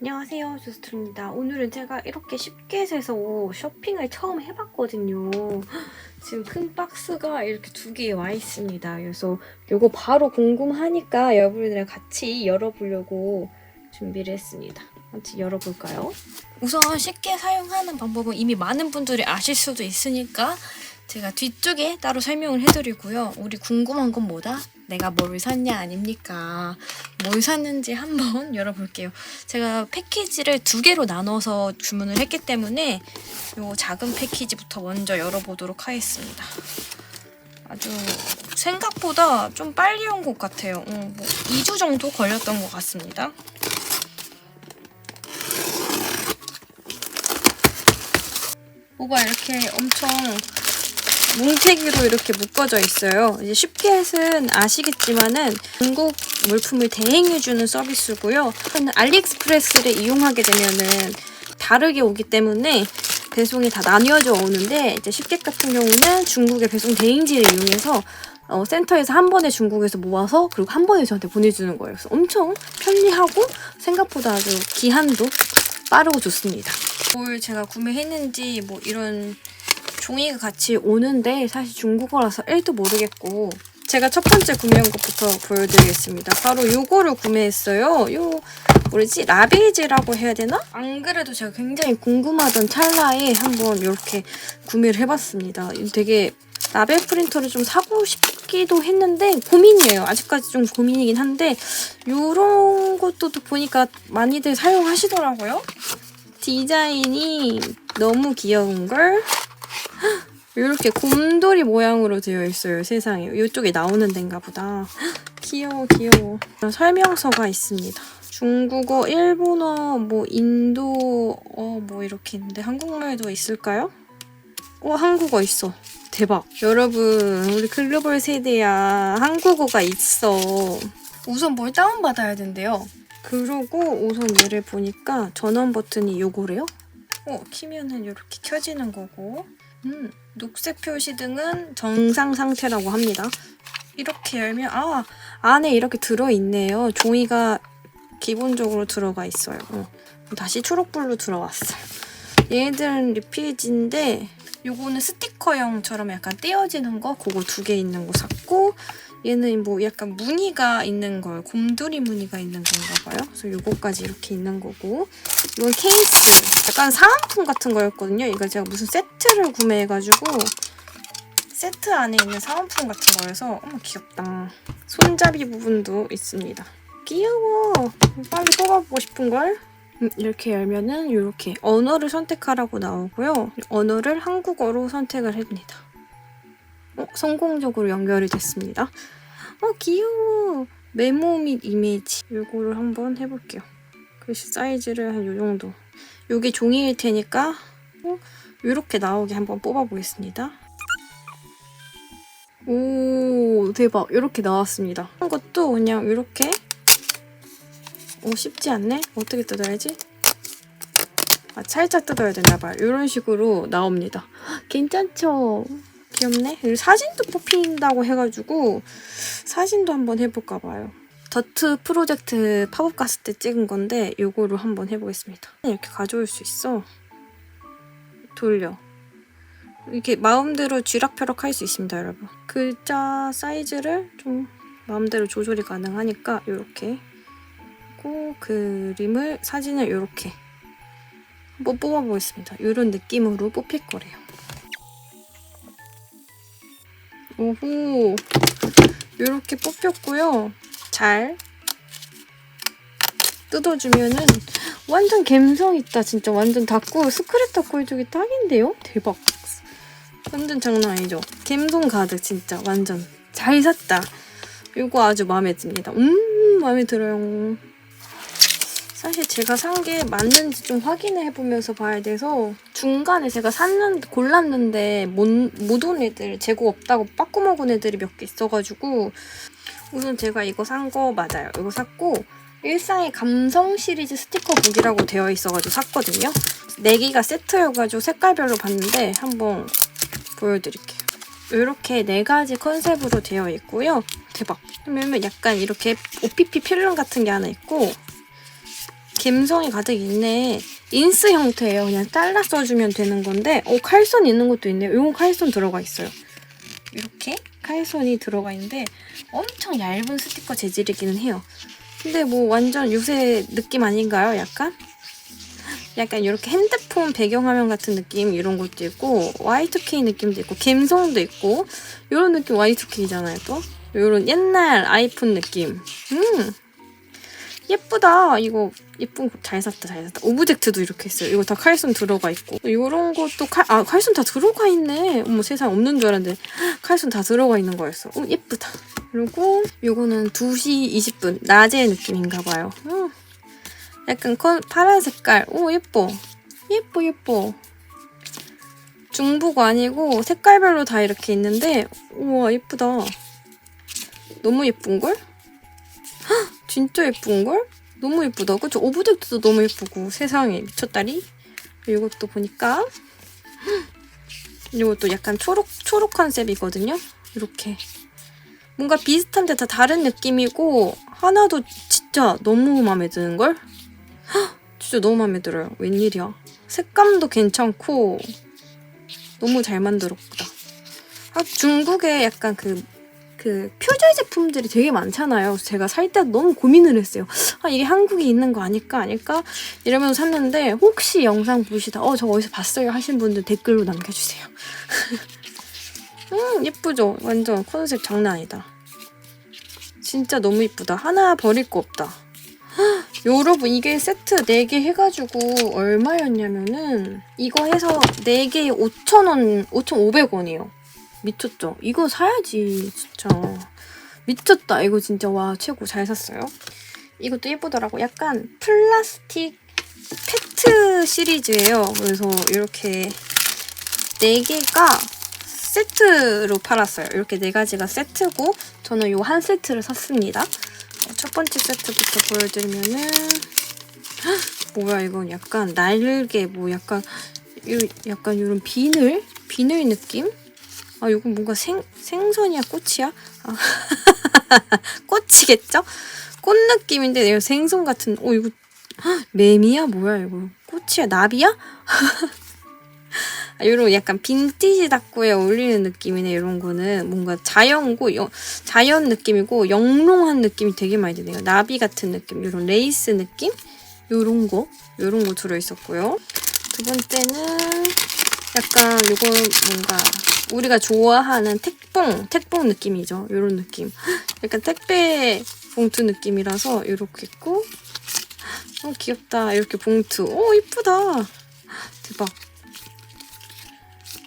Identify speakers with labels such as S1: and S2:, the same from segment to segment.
S1: 안녕하세요 조스트입니다. 오늘은 제가 이렇게 쉽게 해서 쇼핑을 처음 해봤거든요. 지금 큰 박스가 이렇게 두 개 와 있습니다. 그래서 이거 바로 궁금하니까 여러분들이랑 같이 열어보려고 준비를 했습니다. 같이 열어볼까요? 우선 쉽게 사용하는 방법은 이미 많은 분들이 아실 수도 있으니까 제가 뒤쪽에 따로 설명을 해드리고요. 우리 궁금한 건 뭐다? 내가 뭘 샀냐 아닙니까 뭘 샀는지 한번 열어볼게요. 제가 패키지를 두 개로 나눠서 주문을 했기 때문에 이 작은 패키지부터 먼저 열어보도록 하겠습니다. 아주 생각보다 좀 빨리 온 것 같아요. 어, 뭐 2주 정도 걸렸던 것 같습니다. 뭐가 이렇게 엄청 뭉태기로 이렇게 묶어져 있어요. 이제 쉽게는 아시겠지만은 중국 물품을 대행해주는 서비스고요. 알리익스프레스를 이용하게 되면은 다르게 오기 때문에 배송이 다 나뉘어져 오는데 이제 쉽게 같은 경우는 중국의 배송 대행지를 이용해서 어, 센터에서 한 번에 중국에서 모아서 그리고 한 번에 저한테 보내주는 거예요. 그래서 엄청 편리하고 생각보다 아주 기한도 빠르고 좋습니다. 뭘 제가 구매했는지 뭐 이런 종이가 같이 오는데 사실 중국어라서 1도 모르겠고 제가 첫 번째 구매한 것부터 보여드리겠습니다. 바로 요거를 구매했어요. 요 뭐지 라베이지라고 해야 되나? 안 그래도 제가 굉장히 궁금하던 찰나에 한번 이렇게 구매를 해봤습니다. 되게 라벨 프린터를 좀 사고 싶기도 했는데 고민이에요. 아직까지 좀 고민이긴 한데 이런 것도 또 보니까 많이들 사용하시더라고요. 디자인이 너무 귀여운 걸? 이렇게 곰돌이 모양으로 되어 있어요, 세상에. 이쪽에 나오는 데인가 보다. 귀여워, 귀여워. 설명서가 있습니다. 중국어, 일본어, 뭐 인도어 뭐 이렇게 있는데 한국말도 있을까요? 어, 한국어 있어. 대박. 여러분, 우리 글로벌 세대야. 한국어가 있어. 우선 뭘 다운받아야 된대요. 그러고 우선 얘를 보니까 전원 버튼이 요거래요? 어, 키면은 이렇게 켜지는 거고. 음, 녹색 표시 등은 정상 상태라고 합니다. 이렇게 열면 아 안에 이렇게 들어 있네요. 종이가 기본적으로 들어가 있어요. 어. 다시 초록불로 들어왔어요. 얘들은 리필지인데 요거는 스티커형처럼 약간 떼어지는 거 그거 두 개 있는 거 샀고 얘는 뭐 약간 무늬가 있는 걸 곰돌이 무늬가 있는 건가 봐요. 그래서 요거까지 이렇게 있는 거고 이건 케이스 약간 사은품 같은 거였거든요. 이거 제가 무슨 세트를 구매해가지고 세트 안에 있는 사은품 같은 거여서 어머 귀엽다. 손잡이 부분도 있습니다. 귀여워. 빨리 뽑아보고 싶은걸? 음, 이렇게 열면은 이렇게 언어를 선택하라고 나오고요. 언어를 한국어로 선택을 합니다. 어, 성공적으로 연결이 됐습니다. 어, 귀여워. 메모 및 이미지. 이거를 한번 해볼게요. 글씨 사이즈를 한 요 정도. 요게 종이일 테니까 어, 이렇게 나오게 한번 뽑아 보겠습니다. 오, 대박. 이렇게 나왔습니다. 한 것도 그냥 이렇게 오, 쉽지 않네? 어떻게 뜯어야지? 아, 살짝 뜯어야 되나봐요. 이런 식으로 나옵니다. 괜찮죠? 귀엽네. 사진도 뽑힌다고 해가지고 사진도 한번 해볼까 봐요. 더트 프로젝트 팝업 갔을 때 찍은 건데 요거로 한번 해보겠습니다. 이렇게 가져올 수 있어. 돌려. 이렇게 마음대로 쥐락펴락 할 수 있습니다, 여러분. 글자 사이즈를 좀 마음대로 조절이 가능하니까 이렇게 하고 그림을 사진을 이렇게 한번 뽑아보겠습니다. 이런 느낌으로 뽑힐 거래요. 오호 이렇게 뽑혔고요. 잘 뜯어주면은 완전 감성 있다. 진짜 완전 닦고 스크랩 닦고 해주기 딱인데요? 대박. 완전 장난 아니죠? 감성 가득 진짜 완전 잘 샀다. 이거 아주 마음에 듭니다. 음 마음에 들어요. 사실 제가 산 게 맞는지 좀 확인해 보면서 봐야 돼서 중간에 제가 샀는 골랐는데 못, 못 온 애들 재고 없다고 빠꾸 먹은 애들이 몇 개 있어가지고 우선 제가 이거 산 거 맞아요. 이거 샀고 일상의 감성 시리즈 스티커 북이라고 되어 있어가지고 샀거든요. 4개가 세트여가지고 색깔별로 봤는데 한번 보여드릴게요. 이렇게 네 가지 컨셉으로 되어 있고요. 대박. 그러면 약간 이렇게 OPP 필름 같은 게 하나 있고 감성이 가득 있네. 인스 형태예요. 그냥 잘라 써주면 되는 건데 어 칼선 있는 것도 있네요. 이건 칼선 들어가 있어요. 이렇게 칼선이 들어가 있는데 엄청 얇은 스티커 재질이기는 해요. 근데 뭐 완전 요새 느낌 아닌가요? 약간? 약간 이렇게 핸드폰 배경화면 같은 느낌 이런 것도 있고 Y2K 느낌도 있고 감성도 있고 이런 느낌 Y2K잖아요 또 이런 옛날 아이폰 느낌 음 예쁘다 이거 예쁜 거잘 샀다 잘 샀다 오브젝트도 이렇게 있어요 이거 다 칼손 들어가 있고 이런 것도 칼, 아 칼손 다 들어가 있네 어머 세상 없는 줄 알았는데 칼손 다 들어가 있는 거였어 어 예쁘다 그리고 이거는 2시 20분 낮의 느낌인가 봐요 음. 약간 컨, 파란 색깔. 오, 예뻐. 예뻐, 예뻐. 중복 아니고 색깔별로 다 이렇게 있는데, 우와, 예쁘다. 너무 예쁜걸? 헉, 진짜 예쁜걸? 너무 예쁘다. 그쵸? 오브젝트도 너무 예쁘고, 세상에, 미쳤다리? 이것도 보니까, 이것도 약간 초록, 초록 컨셉이거든요? 이렇게. 뭔가 비슷한데 다 다른 느낌이고, 하나도 진짜 너무 마음에 드는걸? 진짜 너무 마음에 들어요. 웬일이야. 색감도 괜찮고 너무 잘 만들었다. 아, 중국에 약간 그, 그 표절 제품들이 되게 많잖아요. 제가 살 때 너무 고민을 했어요. 아, 이게 한국에 있는 거 아닐까? 아닐까? 이러면서 샀는데 혹시 영상 보시다 어, 저 어디서 봤어요 하신 분들 댓글로 남겨주세요. 음, 예쁘죠? 완전 컨셉 장난 아니다. 진짜 너무 이쁘다. 하나 버릴 거 없다. 여러분 이게 세트 4개 해가지고 얼마였냐면은 이거 해서 4개에 5,000원, 5,500원이에요. 미쳤죠? 이거 사야지 진짜. 미쳤다. 이거 진짜 와 최고 잘 샀어요. 이것도 예쁘더라고. 약간 플라스틱 페트 시리즈예요. 그래서 이렇게 4개가 세트로 팔았어요. 이렇게 네 가지가 세트고 저는 요 한 세트를 샀습니다. 첫 번째 세트부터 보여드리면은 헉, 뭐야 이건 약간 날개 뭐 약간 요, 약간 이런 비늘 비늘 느낌 아 이건 뭔가 생 생선이야? 꽃이야? 아, 꽃이겠죠? 꽃 느낌인데 이거 생선 같은 어 이거 헉, 매미야? 뭐야 이거? 꽃이야? 나비야? 이런 약간 빈티지 닭구에 어울리는 느낌이네 이런 거는. 뭔가 자연고 여, 자연 느낌이고 영롱한 느낌이 되게 많이 드네요. 나비 같은 느낌 이런 레이스 느낌? 요런 거 요런 거 들어있었고요. 두 번째는 약간 이건 뭔가 우리가 좋아하는 택봉 택봉 느낌이죠 요런 느낌 약간 택배 봉투 느낌이라서 이렇게 있고 어 귀엽다 이렇게 봉투 오 이쁘다 대박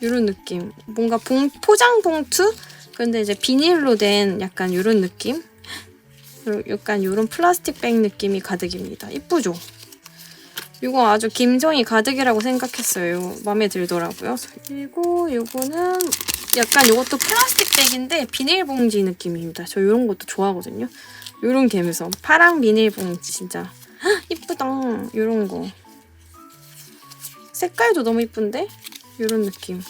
S1: 이런 느낌. 뭔가 봉, 포장 봉투? 근데 이제 비닐로 된 약간 이런 느낌? 요- 약간 이런 플라스틱 백 느낌이 가득입니다. 이쁘죠? 이거 아주 김정이 가득이라고 생각했어요. 마음에 들더라고요. 그리고 이거는 약간 이것도 플라스틱 백인데 비닐봉지 느낌입니다. 저 이런 것도 좋아하거든요. 이런 감성. 파랑 비닐봉지 진짜 헉, 이쁘다. 이런 거. 색깔도 너무 이쁜데? 이런 느낌.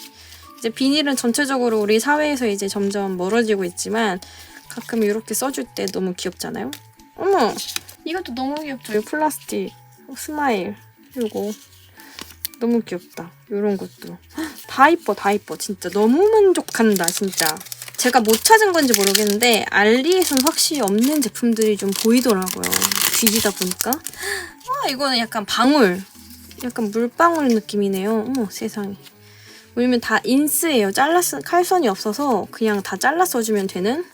S1: 이제 비닐은 전체적으로 우리 사회에서 이제 점점 멀어지고 있지만 가끔 이렇게 써줄 때 너무 귀엽잖아요. 어머, 이것도 너무 귀엽죠. 이 플라스틱 어, 스마일 이거 너무 귀엽다. 이런 것도 헉, 다 이뻐, 다 이뻐. 진짜 너무 만족한다, 진짜. 제가 못 찾은 건지 모르겠는데 알리에선 확실히 없는 제품들이 좀 보이더라고요. 뒤지다 보니까. 와, 이거는 약간 방울. 약간 물방울 느낌이네요. 어머, 세상에. 왜냐면 다 인스예요. 잘랐 칼선이 없어서 그냥 다 잘라 써주면 되는.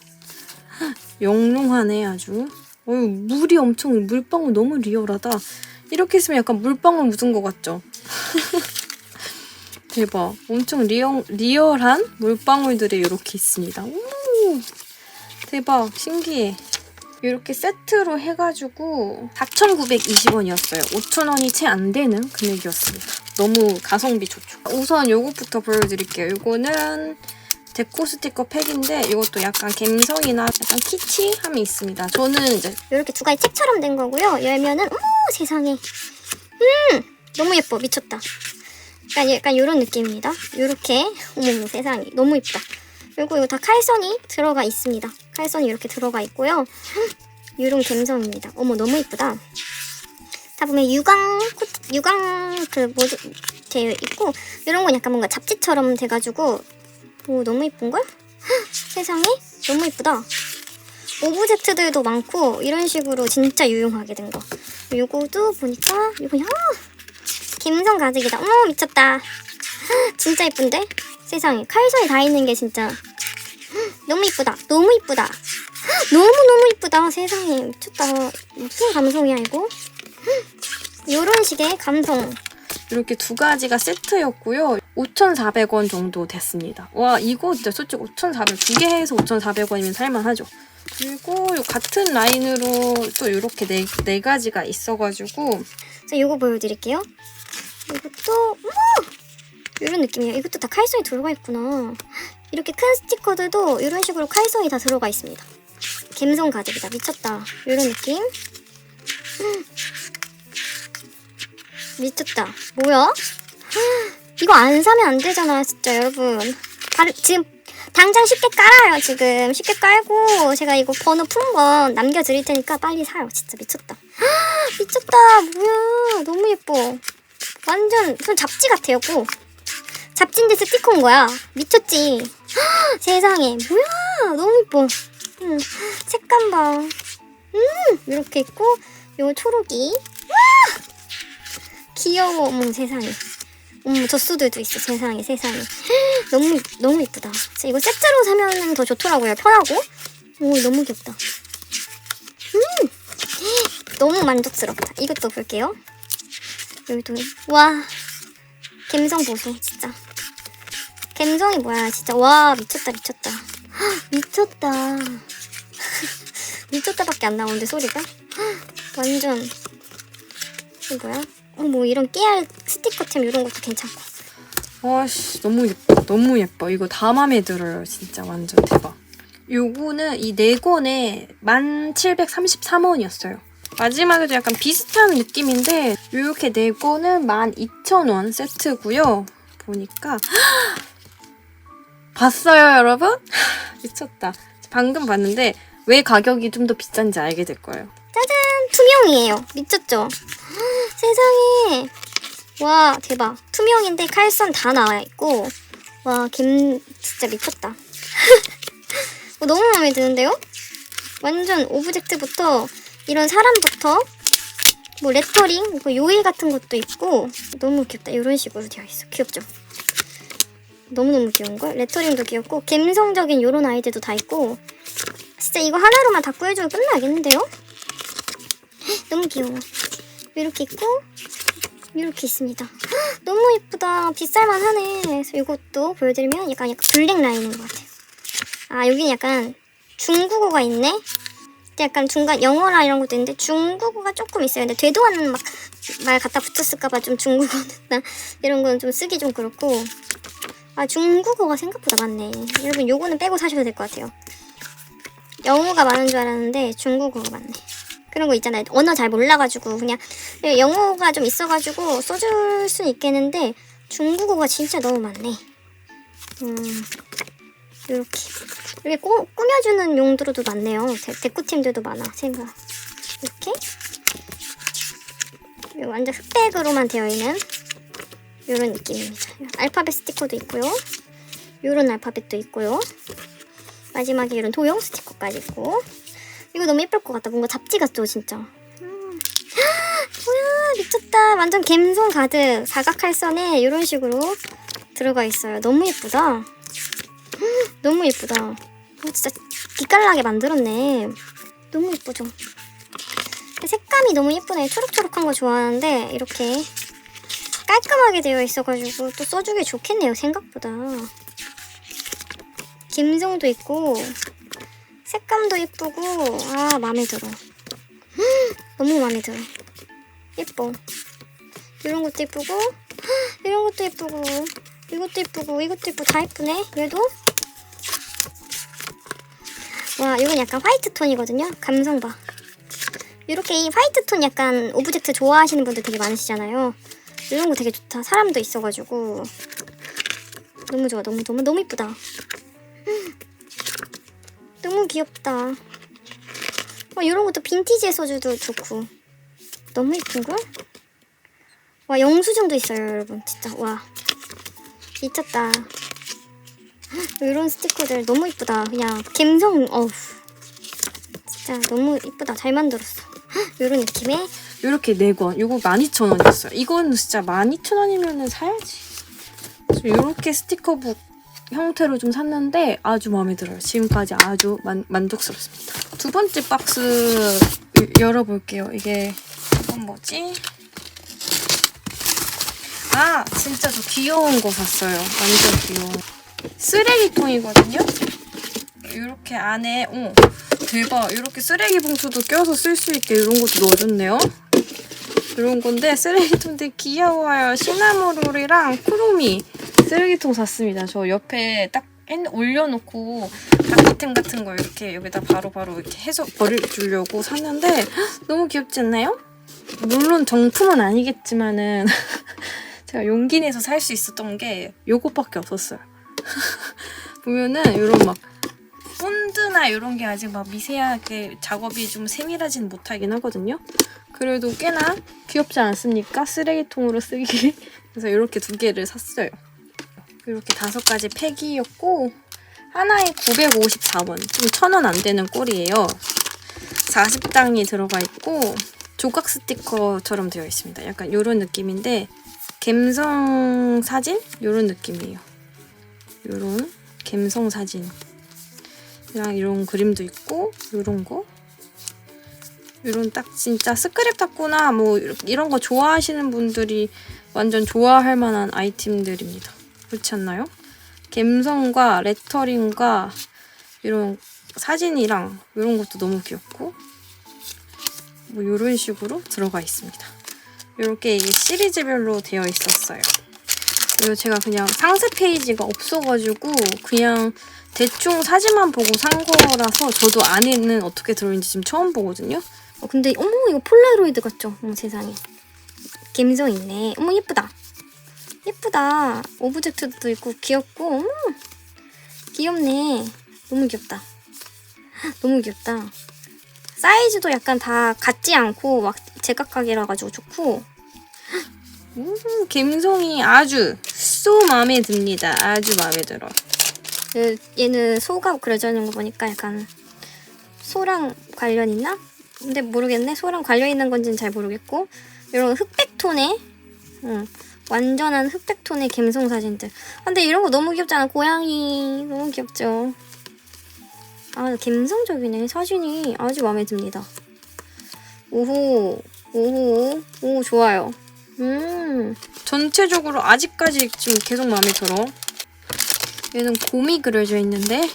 S1: 헉, 영롱하네 아주. 어유 물이 엄청 물방울 너무 리얼하다. 이렇게 있으면 약간 물방울 묻은 것 같죠? 대박. 엄청 리얼, 리얼한 물방울들이 이렇게 있습니다. 오, 대박. 신기해. 이렇게 세트로 해가지고 4,920원이었어요. 5,000원이 채 안 되는 금액이었습니다. 너무 가성비 좋죠. 우선 요것부터 보여드릴게요. 요거는 데코 스티커 팩인데 이것도 약간 감성이나 약간 키치함이 있습니다. 저는 이제
S2: 이렇게 두 가지 책처럼 된 거고요. 열면은 어머 세상에 음 너무 예뻐 미쳤다. 약간 약간 이런 느낌입니다. 이렇게 어머 세상에 너무 예쁘다.
S1: 그리고 이거 다 칼선이 들어가 있습니다. 칼선이 이렇게 들어가 있고요. 이런 갬성입니다. 어머 너무 이쁘다. 다 보면 유광 코- 유광 그 모드 되어 있고 이런 건 약간 뭔가 잡지처럼 돼가지고 오 너무 이쁜 걸? 세상에 너무 이쁘다. 오브젝트들도 많고 이런 식으로 진짜 유용하게 된 거. 요거도 보니까 이거 야 감성 가득이다. 어머 미쳤다. 진짜 이쁜데? 세상에 칼선이 다 있는 게 진짜 너무 이쁘다. 너무 이쁘다. 너무 너무 이쁘다. 세상에 미쳤다. 무슨 감성이야 이거? 이런 식의 감성.
S2: 이렇게 두 가지가 세트였고요. 5,400원 정도 됐습니다. 와 이거 진짜 솔직히 5,400 두 개 해서 5,400원이면 살만하죠. 그리고 요 같은 라인으로 또 이렇게 네, 네 가지가 있어가지고
S1: 자, 요거 보여드릴게요. 이것도! 이런 느낌이에요. 이것도 다 칼성이 들어가 있구나. 이렇게 큰 스티커들도 이런 식으로 칼성이 다 들어가 있습니다. 감성 가득이다. 미쳤다. 이런 느낌. 음. 미쳤다. 뭐야? 이거 안 사면 안 되잖아, 진짜 여러분. 바로 지금 당장 쉽게 깔아요, 지금. 쉽게 깔고 제가 이거 번호 푼 건 남겨드릴 테니까 빨리 사요. 진짜 미쳤다. 미쳤다. 뭐야. 너무 예뻐. 완전 무슨 잡지 같아요, 꼭. 잡지인데 스티커인 거야. 미쳤지. 세상에. 뭐야. 너무 예뻐. 음, 색감 봐. 음, 이렇게 있고, 요 초록이. 와! 귀여워. 어머, 세상에. 어머, 젖소들도 있어. 세상에, 세상에. 너무, 너무. 진짜 이거 세트로 사면 더 좋더라고요. 편하고. 오, 너무 귀엽다. 음! 너무 만족스럽다. 이것도 볼게요. 여기도 와 갬성 보소 진짜. 갬성이 뭐야 진짜 와 미쳤다 미쳤다 헉, 미쳤다 미쳤다밖에 안 나오는데 소리가 헉, 완전 이 뭐야? 어, 뭐 이런 깨알 스티커템 이런 것도 괜찮고.
S2: 와씨 너무 예뻐 너무 예뻐. 이거 다 마음에 들어요 진짜 완전 대박. 요거는 이 네 권에 1733원이었어요. 마지막에도 약간 비슷한 느낌인데 이렇게 네 권은 12,000원 세트고요. 보니까 봤어요 여러분? 미쳤다. 방금 봤는데 왜 가격이 좀 더 비싼지 알게 될 거예요
S1: 투명이에요. 미쳤죠? 헉, 세상에. 와 대박. 투명인데 칼선 다 나와 있고 와 김 진짜 미쳤다. 어, 너무 마음에 드는데요? 완전 오브젝트부터 이런 사람부터 뭐 레터링 뭐 요일 같은 것도 있고 너무 귀엽다. 이런 식으로 되어 있어. 귀엽죠? 너무너무 귀여운 걸? 레터링도 귀엽고 감성적인 요런 아이들도 다 있고 진짜 이거 하나로만 다 구해주고 끝나겠는데요 너무 귀여워. 이렇게 있고 이렇게 있습니다. 헉, 너무 예쁘다. 비쌀만 하네. 그래서 이것도 보여드리면 약간 약간 블랙 라인인 것 같아요. 아 여기는 약간 중국어가 있네. 약간 중간 영어랑 이런 것도 있는데 중국어가 조금 있어요. 근데 되도 않는 막 말 갖다 붙였을까봐 좀 중국어는 나 이런 건 좀 쓰기 좀 그렇고 아 중국어가 생각보다 많네. 여러분 요거는 빼고 사셔도 될것 같아요. 영어가 많은 줄 알았는데 중국어가 많네. 그런 거 있잖아요. 언어 잘 몰라가지고 그냥 영어가 좀 있어가지고 써줄 순 있겠는데 중국어가 진짜 너무 많네. 음, 이렇게 이렇게 꾸, 꾸며주는 용도로도 많네요. 데, 데코팀들도 많아. 생각 이렇게 완전 흑백으로만 되어 있는 이런 느낌입니다. 알파벳 스티커도 있고요. 이런 알파벳도 있고요. 마지막에 이런 도형 스티커까지 있고. 이거 너무 예쁠 것 같다. 뭔가 잡지 같죠, 진짜. 음. 뭐야, 미쳤다. 완전 갬성 가득. 사각칼선에 이런 식으로 들어가 있어요. 너무 예쁘다. 음, 너무 예쁘다. 어, 진짜 빛깔나게 만들었네. 너무 예쁘죠? 색감이 너무 예쁘네. 초록초록한 거 좋아하는데 이렇게 깔끔하게 되어 있어가지고 또 써주기 좋겠네요. 생각보다. 김성도 있고 색감도 예쁘고. 아 마음에 들어. 헉, 너무 마음에 들어. 예뻐. 이런 것도 예쁘고. 헉, 이런 것도 예쁘고. 이것도 예쁘고. 이것도 예쁘고. 다 예쁘네 얘도. 와 이건 약간 화이트 톤이거든요. 감성 봐. 이렇게 이 화이트 톤 약간 오브젝트 좋아하시는 분들 되게 많으시잖아요. 이런 거 되게 좋다. 사람도 있어가지고. 너무 좋아. 너무 너무 너무 예쁘다
S2: 너무 귀엽다. 와, 이런 것도 빈티지에 써줘도 좋고. 너무 이쁜걸? 와, 영수증도 있어요, 여러분. 진짜, 와. 미쳤다. 이런 스티커들 너무 이쁘다. 그냥, 감성, 어우. 진짜 너무 이쁘다. 잘 만들었어. 이런 느낌의
S1: 이렇게 4권. 이거 12,000원이었어요. 이건 진짜 12,000원이면 사야지. 이렇게 스티커북 형태로 좀 샀는데 아주 마음에 들어요. 지금까지 아주 만, 만족스럽습니다. 두 번째 박스 여- 열어볼게요. 이게 이건 뭐지? 아 진짜 저 귀여운 거 샀어요. 완전 귀여운. 쓰레기통이거든요. 이렇게 안에 어 대박 이렇게 쓰레기 봉투도 껴서 쓸 수 있게 이런 것도 넣어줬네요. 이런 건데 쓰레기통 되게 귀여워요. 시나모롤이랑 쿠로미 쓰레기통 샀습니다. 저 옆에 딱 핸- 올려놓고 바퀴템 같은 거 이렇게 여기다 바로 바로 이렇게 해서 버려주려고 샀는데 헉, 너무 귀엽지 않나요? 물론 정품은 아니겠지만은 제가 용기 내서 살 수 있었던 게 요것밖에 없었어요. 보면은 이런 막 본드나 이런 게 아직 막 미세하게 작업이 좀 세밀하진 못하긴 하거든요. 그래도 꽤나 귀엽지 않습니까? 쓰레기통으로 쓰기. 그래서 이렇게 두 개를 샀어요. 이렇게 다섯 가지 팩이었고 하나에 954원. 좀 천 원 안 되는 꼴이에요. 40장이 들어가 있고 조각 스티커처럼 되어 있습니다. 약간 이런 느낌인데 갬성 사진 이런 느낌이에요. 이런 갬성 사진. 이랑 이런 그림도 있고 이런 거 이런 딱 진짜 스크랩 닦거나 뭐 이런 거 좋아하시는 분들이 완전 좋아할 만한 아이템들입니다. 그렇지 않나요? 갬성과 레터링과 이런 사진이랑 이런 것도 너무 귀엽고 뭐 이런 식으로 들어가 있습니다. 이렇게 시리즈별로 되어 있었어요. 그리고 제가 그냥 상세 페이지가 없어가지고 그냥 대충 사진만 보고 산 거라서 저도 안에는 어떻게 들어있는지 지금 처음 보거든요.
S2: 어, 근데 어머 이거 폴라로이드 같죠? 어머 세상에 감성 있네. 어머 예쁘다. 예쁘다. 오브젝트도 있고 귀엽고 어머 귀엽네. 너무 귀엽다. 너무 귀엽다. 사이즈도 약간 다 같지 않고 막 제각각이라 가지고 좋고
S1: 음, 감성이 아주 쏘 마음에 듭니다. 아주 마음에 들어.
S2: 얘- 얘는 소가 그려져 있는 거 보니까 약간 소랑 관련 있나? 근데 모르겠네. 소랑 관련 있는 건지는 잘 모르겠고 이런 흑백 톤의 응, 완전한 흑백 톤의 감성 사진들. 아, 근데 이런 거 너무 귀엽잖아. 고양이 너무 귀엽죠. 아 감성적이네. 사진이 아주 마음에 듭니다. 오호 오호 오 좋아요. 음
S1: 전체적으로 아직까지 지금 계속 마음에 들어. 얘는 곰이 그려져 있는데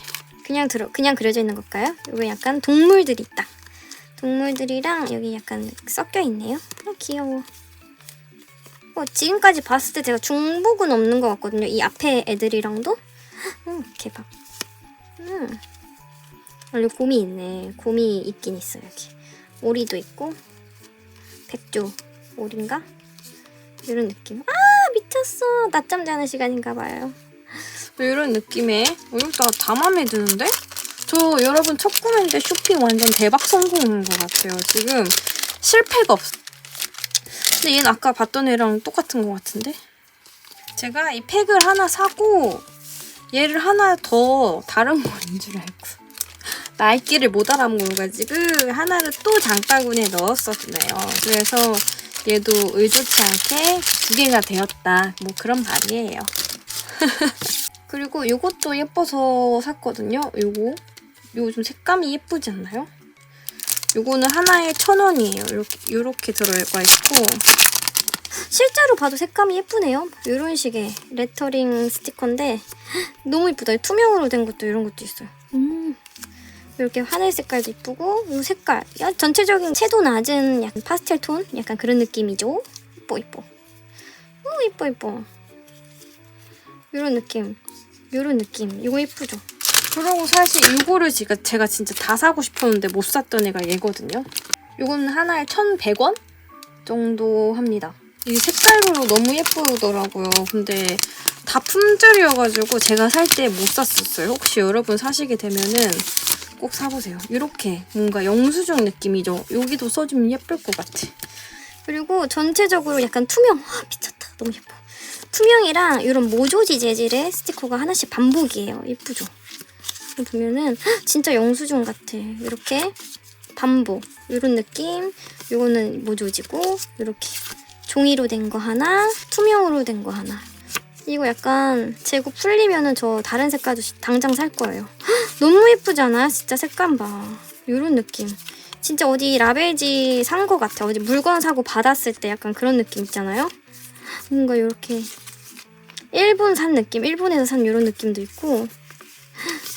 S2: 그냥 들어 그냥 그려져 있는 걸까요? 여기 약간 동물들이 있다. 동물들이랑 여기 약간 섞여 있네요. 어, 귀여워. 어, 지금까지 봤을 때 제가 중복은 없는 것 같거든요. 이 앞에 애들이랑도. 음, 대박. 음. 원래 곰이 있네. 곰이 있긴 있어 여기. 오리도 있고 백조 오리인가? 이런 느낌. 아 미쳤어. 낮잠 자는 시간인가 봐요.
S1: 이런 느낌의 어, 이거 다, 다 마음에 드는데? 저 여러분 첫 구매인데 쇼핑 완전 대박 성공인 것 같아요. 지금 실패가 없어. 근데 얘는 아까 봤던 애랑 똑같은 것 같은데? 제가 이 팩을 하나 사고 얘를 하나 더 다른 거인 줄 알고 날개를 못 알아먹어가지고 하나를 또 장바구니에 넣었었네요. 그래서 얘도 의도치 않게 두 개가 되었다. 뭐 그런 말이에요. 그리고 이것도 예뻐서 샀거든요. 요거. 요거 좀 색감이 예쁘지 않나요? 요거는 하나에 천 원이에요. 이렇게, 이렇게 들어가 있고.
S2: 실제로 봐도 색감이 예쁘네요. 이런 식의 레터링 스티커인데 너무 이쁘다. 투명으로 된 것도 이런 것도 있어요. 음. 이렇게 하늘 색깔도 이쁘고 이 색깔 야, 전체적인 채도 낮은 약간 파스텔 톤 약간 그런 느낌이죠. 이뻐 이뻐. 오 이뻐 이뻐. 이런 느낌. 이런 느낌. 이거 이쁘죠.
S1: 그리고 사실 이거를 제가, 제가 진짜 다 사고 싶었는데 못 샀던 애가 얘거든요. 요거는 하나에 1,100원 정도 합니다. 이 색깔로 너무 예쁘더라고요. 근데
S2: 다 품절이어가지고 제가 살 때 못 샀었어요. 혹시 여러분 사시게 되면은 꼭 사보세요. 이렇게 뭔가 영수증 느낌이죠. 여기도 써주면 예쁠 것 같아.
S1: 그리고 전체적으로 약간 투명. 아, 미쳤다. 너무 예뻐. 투명이랑 이런 모조지 재질의 스티커가 하나씩 반복이에요. 예쁘죠? 보면은 헉, 진짜 영수증 같아. 이렇게 반복. 이런 느낌. 이거는 모조지고 이렇게 종이로 된 거 하나, 투명으로 된 거 하나. 이거 약간 재고 풀리면은 저 다른 색깔도 당장 살 거예요. 헉, 너무 예쁘잖아. 진짜 색감 봐. 이런 느낌. 진짜 어디 라벨지 산 거 같아. 어디 물건 사고 받았을 때 약간 그런 느낌 있잖아요. 뭔가 이렇게 일본 산 느낌, 일본에서 산 이런 느낌도 있고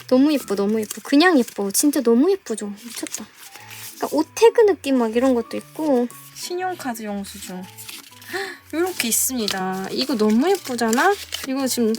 S1: 너무 예뻐, 너무 예뻐. 그냥 예뻐. 진짜 너무 예쁘죠. 미쳤다. 그러니까 오태그 느낌 막 이런 것도 있고
S2: 신용카드 영수증. 이렇게 있습니다. 이거 너무 예쁘잖아? 이거 지금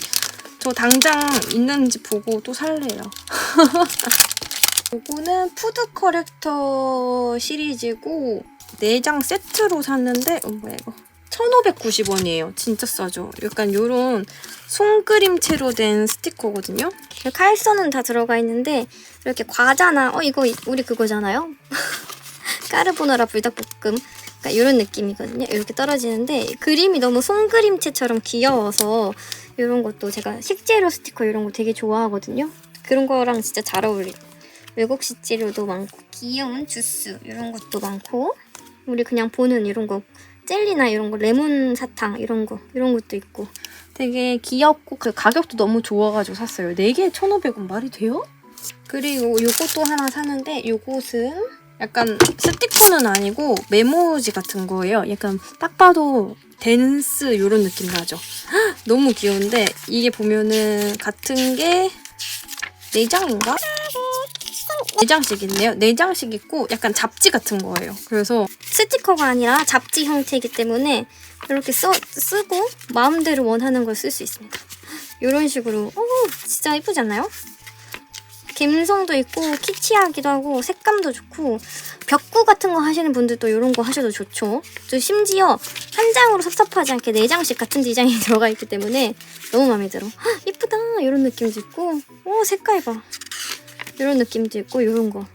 S2: 저 당장 있는지 보고 또 살래요. 요거는 푸드 커렉터 시리즈고 4장 세트로 샀는데 어 뭐야 이거 1590원이에요. 진짜 싸죠. 약간 요런 손그림체로 된 스티커거든요.
S1: 칼선은 다 들어가 있는데 이렇게 과자나 어 이거 우리 그거잖아요. 까르보나라 불닭볶음 그러니까 이런 느낌이거든요. 이렇게 떨어지는데 그림이 너무 손그림체처럼 귀여워서 이런 것도 제가 식재료 스티커 이런 거 되게 좋아하거든요. 그런 거랑 진짜 잘 어울리고 외국 식재료도 많고 귀여운 주스 이런 것도 많고 우리 그냥 보는 이런 거 젤리나 이런 거 레몬 사탕 이런 거 이런 것도 있고
S2: 되게 귀엽고 그 가격도 너무 좋아가지고 샀어요. 4개에 1,500원 말이 돼요? 그리고 요것도 하나 사는데 요것은 약간 스티커는 아니고 메모지 같은 거예요. 약간 딱 봐도 댄스 이런 느낌 나죠? 헉, 너무 귀여운데 이게 보면은 같은 게 4장인가? 4장씩 있네요. 4장씩 있고 약간 잡지 같은 거예요. 그래서
S1: 스티커가 아니라 잡지 형태이기 때문에 이렇게 써, 쓰고 마음대로 원하는 걸 쓸 수 있습니다. 이런 식으로 오 진짜 예쁘지 않나요? 감성도 있고 키치하기도 하고 색감도 좋고 벽구 같은 거 하시는 분들도 이런 거 하셔도 좋죠. 또 심지어 한 장으로 섭섭하지 않게 네 장씩 같은 디자인이 들어가 있기 때문에 너무 마음에 들어. 헉, 이쁘다 이런 느낌도 있고 오 색깔 봐. 이런 느낌도 있고 이런 거.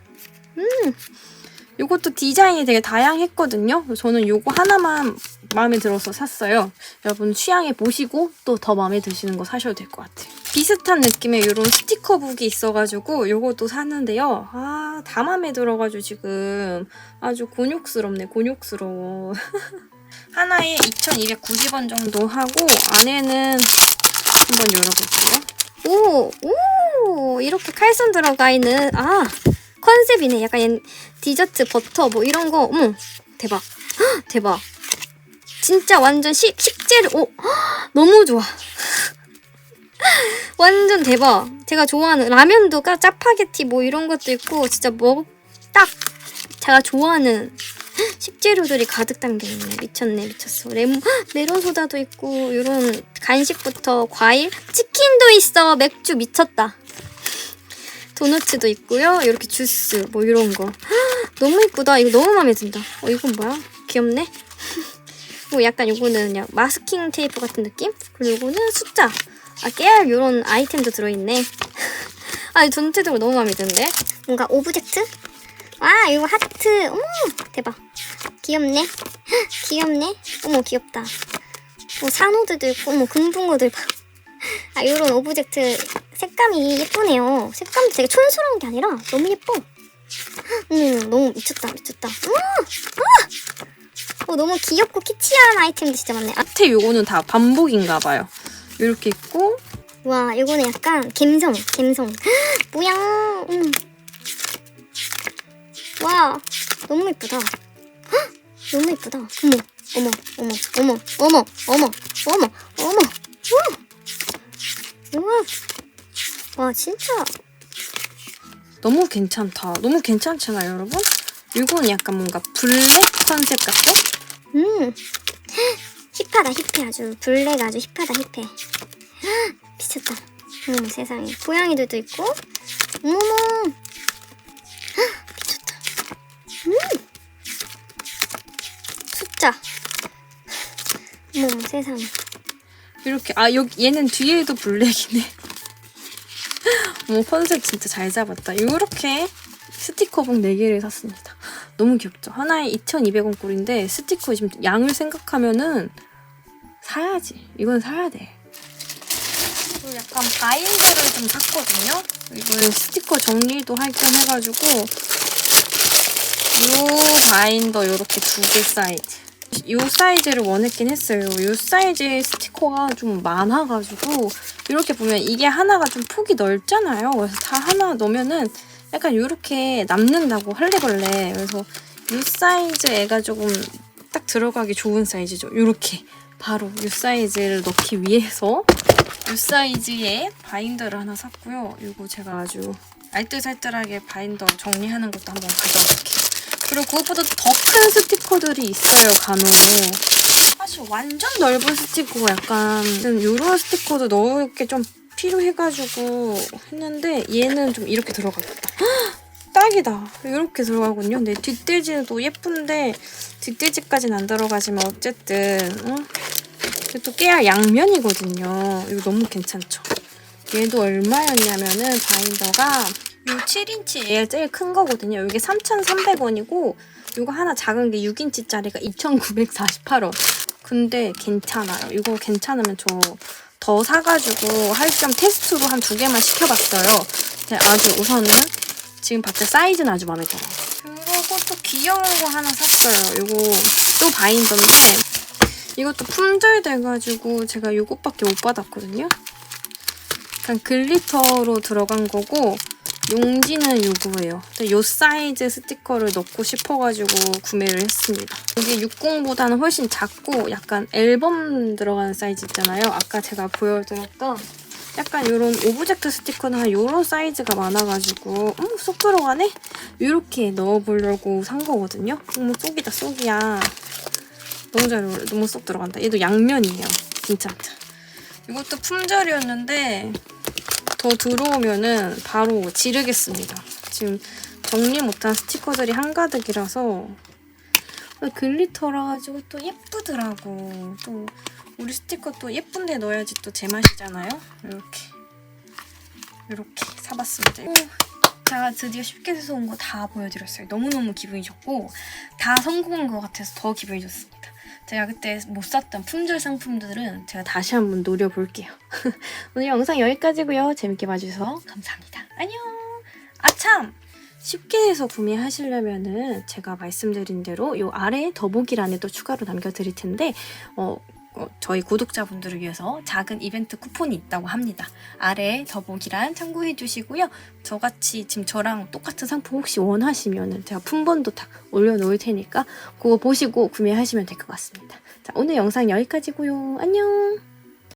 S2: 이것도 디자인이 되게 다양했거든요. 저는 요거 하나만 마음에 들어서 샀어요. 여러분 취향에 보시고 또 더 마음에 드시는 거 사셔도 될 것 같아요. 비슷한 느낌의 이런 스티커북이 있어가지고 요것도 샀는데요. 아, 다 마음에 들어가지고 지금 아주 곤욕스럽네, 곤욕스러워. 하나에 2,290원 정도 하고 안에는 한번 열어볼게요.
S1: 오, 오, 이렇게 칼선 들어가 있는, 아, 컨셉이네. 약간 옛- 디저트, 버터, 뭐 이런 거. 어머, 대박. 헉, 대박. 진짜 완전 식, 식재료, 오, 헉, 너무 좋아. 완전 대박. 제가 좋아하는 라면도 까 짜파게티 뭐 이런 것도 있고, 진짜 뭐, 딱, 제가 좋아하는 식재료들이 가득 담겨 있네. 미쳤네, 미쳤어. 레몬, 메론 소다도 있고, 이런 간식부터 과일, 치킨도 있어. 맥주 미쳤다. 도너츠도 있고요. 이렇게 주스, 뭐 이런 거. 너무 이쁘다. 이거 너무 마음에 든다. 어, 이건 뭐야? 귀엽네. 뭐 약간 요거는 그냥 마스킹 테이프 같은 느낌? 그리고 요거는 숫자. 아, 깨알 요런 아이템도 들어있네. 아, 전체적으로 너무 마음에 드는데? 뭔가 오브젝트? 아, 이거 하트. 어머, 대박. 귀엽네. 귀엽네. 어머, 귀엽다. 뭐 산호들도 있고, 어머, 금붕어들 봐. 아, 요런 오브젝트 색감이 예쁘네요. 색감도 되게 촌스러운 게 아니라 너무 예뻐. 음, 너무 미쳤다, 미쳤다. 음, 아! 어, 너무 귀엽고 키치한 아이템도 진짜 많네. 아,
S2: 밑에 요거는 다 반복인가 봐요. 이렇게 있고
S1: 와, 요거는 약간 갬성, 갬성. 뭐야? 음. 와, 너무 이쁘다. 너무 이쁘다. 어머, 어머, 어머, 어머, 어머, 어머, 어머, 어머. 우와. 우와. 와, 진짜.
S2: 너무 괜찮다. 너무 괜찮잖아요, 여러분? 이건 약간 뭔가 블랙 컨셉 같고?
S1: 음. 힙하다, 힙해. 아주 블랙 아주 힙하다, 힙해. 미쳤다. 음, 세상에. 고양이들도 있고. 어머머. 숫자. 어머, 세상에. 이렇게 아 여기 얘는 뒤에도 블랙이네. 뭐 컨셉 진짜 잘 잡았다. 이렇게 스티커북 4개를 샀습니다. 너무 귀엽죠? 하나에 2,200원 꼴인데 스티커 지금 양을 생각하면은 사야지. 이건 사야 돼. 그리고 약간 바인더를 좀 샀거든요. 이거는 스티커 정리도 할 겸 해가지고 요 바인더 요렇게 두 개 사이즈. 요 사이즈를 원했긴 했어요. 요 사이즈의 스티커가 좀 많아가지고 이렇게 보면 이게 하나가 좀 폭이 넓잖아요. 그래서 다 하나 넣으면은 약간 요렇게 남는다고 할래벌래. 그래서 요 사이즈 애가 조금 딱 들어가기 좋은 사이즈죠. 요렇게 바로 요 사이즈를 넣기 위해서 요 사이즈의 바인더를 하나 샀고요. 요거 제가 아주 알뜰살뜰하게 바인더 정리하는 것도 한번 가져갈게요. 그리고 그것보다 더 큰 스티커들이 있어요, 간혹. 사실 완전 넓은 스티커가 약간 이런 스티커도 넣을 게 좀 필요해가지고 했는데 얘는 좀 이렇게 들어가겠다. 딱이다. 이렇게 들어가군요. 근데 뒷돼지도 예쁜데 뒷돼지까지는 안 들어가지만 어쨌든 응? 이게 또 깨알 양면이거든요. 이거 너무 괜찮죠? 얘도 얼마였냐면은 바인더가 요 7인치 얘가 제일 큰 거거든요. 이게 3,300원이고 이거 하나 작은 게 6인치짜리가 2,948원. 근데 괜찮아요. 이거 괜찮으면 저 더 사가지고 할 겸 테스트로 한 두 개만 시켜봤어요. 근데 아주 우선은 지금 봤자 사이즈는 아주 마음에 들어요. 그리고 또 귀여운 거 하나 샀어요. 이거 또 바인더인데 이것도 품절돼가지고 제가 이것밖에 못 받았거든요. 약간 글리터로 들어간 거고 용지는 요거예요. 요 사이즈 스티커를 넣고 싶어가지고 구매를 했습니다. 이게 60보다는 훨씬 작고 약간 앨범 들어가는 사이즈 있잖아요. 아까 제가 보여드렸던 약간 요런 오브젝트 스티커는 한 요런 사이즈가 많아가지고 음, 쏙 들어가네? 이렇게 넣어보려고 산 거거든요. 어머 쏙이다 쏙이야. 너무 잘 어울려. 너무 쏙 들어간다. 얘도 양면이에요. 괜찮다. 이것도 품절이었는데 더 들어오면은 바로 지르겠습니다. 지금 정리 못한 스티커들이 한가득이라서 글리터라 가지고 또 예쁘더라고. 또 우리 스티커 또 예쁜데 넣어야지 또 제맛이잖아요. 이렇게 이렇게 사봤습니다. 오, 제가 드디어 쉽게 해서 온 거 다 보여드렸어요. 너무너무 기분이 좋고 다 성공한 것 같아서 더 기분이 좋습니다. 제가 그때 못 샀던 품절 상품들은 제가 다시 한번 노려볼게요. 오늘 영상 여기까지고요. 재밌게 봐주셔서 감사합니다. 안녕. 아참. 쉽게 해서 구매하시려면은 제가 말씀드린 대로 요 아래 더보기란에 또 추가로 남겨드릴 텐데 어, 어, 저희 구독자분들을 위해서 작은 이벤트 쿠폰이 있다고 합니다. 아래 더보기란 참고해 주시고요. 저같이 지금 저랑 똑같은 상품 혹시 원하시면은 제가 품번도 다 올려놓을 테니까 그거 보시고 구매하시면 될 것 같습니다. 자, 오늘 영상 여기까지고요. 안녕.